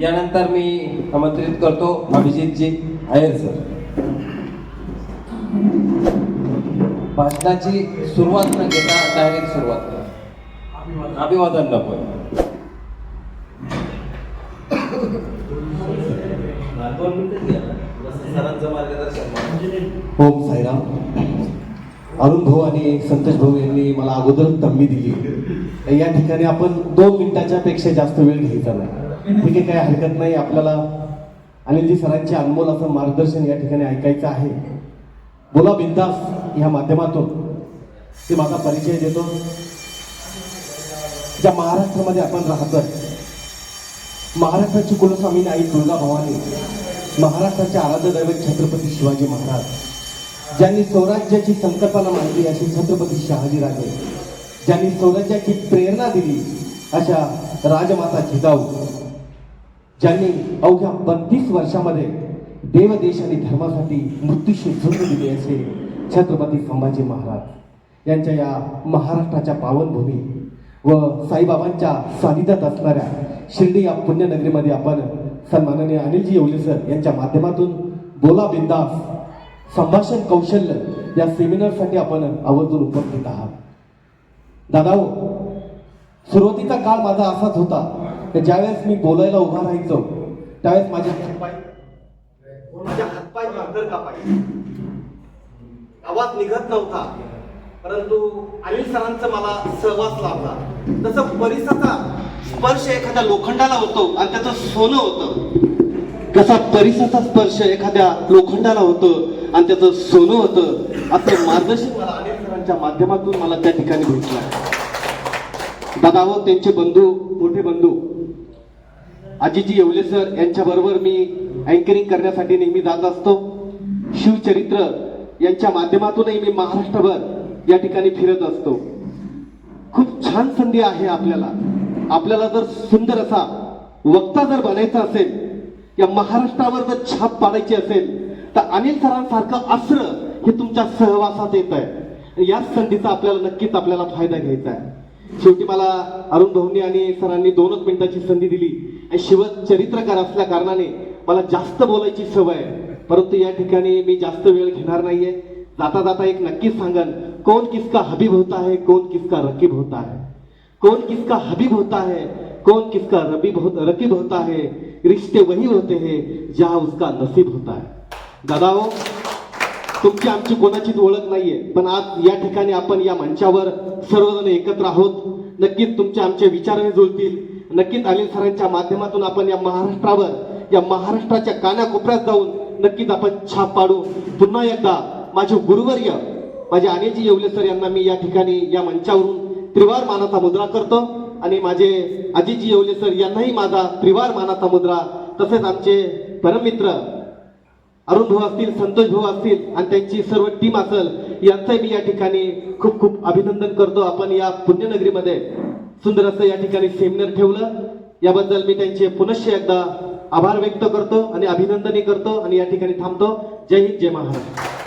यानंतर मी आमंत्रित करतो अभिजितजी अयर सर. भाषणाची सुरुवात न घेता डायरेक्ट सुरुवात करा. अभिवादन नको ओम साईराम. अरुण भाऊ आणि संतोष भाऊ यांनी मला अगोदर तंबी दिली. या ठिकाणी आपण दोन मिनिटाच्या पेक्षा जास्त वेळ घ्यायचा नाही. ठीक आहे काही हरकत नाही. आपल्याला अनिलजी सरांचे अनमोल असं मार्गदर्शन या ठिकाणी ऐकायचं आहे. बोला बिंदास ह्या माध्यमातून. ते माझा परिचय देतो. ज्या महाराष्ट्रामध्ये आपण राहतोय महाराष्ट्राची कुलस्वामीनी आई दुर्गा भवानी महाराष्ट्राचे आराध्य दैवत छत्रपती शिवाजी महाराज ज्यांनी स्वराज्याची संकल्पना मांडली अशी छत्रपती शहाजीराजे ज्यांनी स्वराज्याची प्रेरणा दिली अशा राजमाता जिजाऊ ज्यांनी अवघ्या बत्तीस वर्षामध्ये देव देश आणि धर्मासाठी मृत्यूशी झुंज दिली असे छत्रपती संभाजी महाराज. यांच्या या महाराष्ट्राच्या पावनभूमी व साईबाबांच्या सानिध्यात असणाऱ्या शिर्डी या पुण्यनगरीमध्ये आपण सन्माननीय अनिलजी येवले सर यांच्या माध्यमातून बोला बिंदास. संभाषण कौशल्य या सेमिनारसाठी आपण आवर्जून उपस्थित आहात. दादा हो, सुरुवातीचा काळ माझा असाच होता. की ज्यावेळेस मी बोलायला उभा राहायचो त्यावेळेस माझे हातपाय हो, माझ्या हातपाय अंतर कापाय आवाज निघत नव्हता परंतु अनिल सरांचा मला सहवास लाभला. तसं परिसाचा स्पर्श एखाद्या लोखंडाला होतो आणि त्याचं सोनं होतं. कसा परिसाचा स्पर्श एखाद्या लोखंडाला होतं आणि त्याचं सोनं होतं असं मार्गदर्शन मला अनेक सरांच्या माध्यमातून मला त्या ठिकाणी भेटलं. दादा हो त्यांचे बंधू मोठे बंधू. आजीजी येवले सर यांच्याबरोबर मी अँकरिंग करण्यासाठी नेहमी जात असतो. शिवचरित्र यांच्या माध्यमातूनही मी महाराष्ट्रभर या ठिकाणी फिरत असतो. खूप छान संधी आहे आपल्याला. आपल्याला जर सुंदर असा वक्ता जर बनायचा असेल या महाराष्ट्रावर जर छाप पाडायची असेल तर अनिल सरांसारखं अस्त्र हे तुमच्या सहवासात येत आहे. याच संधीचा आपल्याला नक्कीच आपल्याला फायदा घ्यायचा आहे. शेवटी मला अरुण भाऊनी आणि सरांनी दोनच मिनिटाची संधी दिली. आणि शिवचरित्रकार असल्या कारणाने मला जास्त बोलायची सवय आहे. परंतु या ठिकाणी मी जास्त वेळ घेणार नाहीये. जाता जाता एक नक्कीच सांगन कौन किसका हबीब होता है कौन किसका रकीब होता है? कौन किसका हबीब होता है कौन किसका रबीब हो, रकीब होता है रिश्ते वही होते हैं जहां उसका नसीब होता है। दादा हो तुमची आमची कोणाचीच ओळख नाहीये पण आज या ठिकाणी आपण या मंचावर सर्वजण एकत्र आहोत. नक्कीच तुमचे आमचे विचारही जुळतील. नक्कीच अनिल सरांच्या माध्यमातून आपण या महाराष्ट्रावर या महाराष्ट्राच्या कानाकोपऱ्यात जाऊन नक्कीच आपण छाप पाडू. पुन्हा एकदा माझे गुरुवर्य माझे अनिलजी येवले सर यांना मी या ठिकाणी या मंचावरून त्रिवार मानाचा मुद्रा करतो. आणि माझे आजीजी येवले सर यांनाही माझा त्रिवार मानाचा मुद्रा तसेच आमचे परममित्र अरुण भाऊ असतील संतोष भाऊ असतील आणि त्यांची सर्व टीम असेल यांचंही मी या ठिकाणी खूप खूप अभिनंदन करतो. आपण या पुण्यनगरीमध्ये सुंदर असं या ठिकाणी सेमिनार ठेवलं. याबद्दल मी त्यांचे पुनश्च एकदा आभार व्यक्त करतो आणि अभिनंदनही करतो आणि या ठिकाणी थांबतो. जय हिंद जय महाराष्ट्र.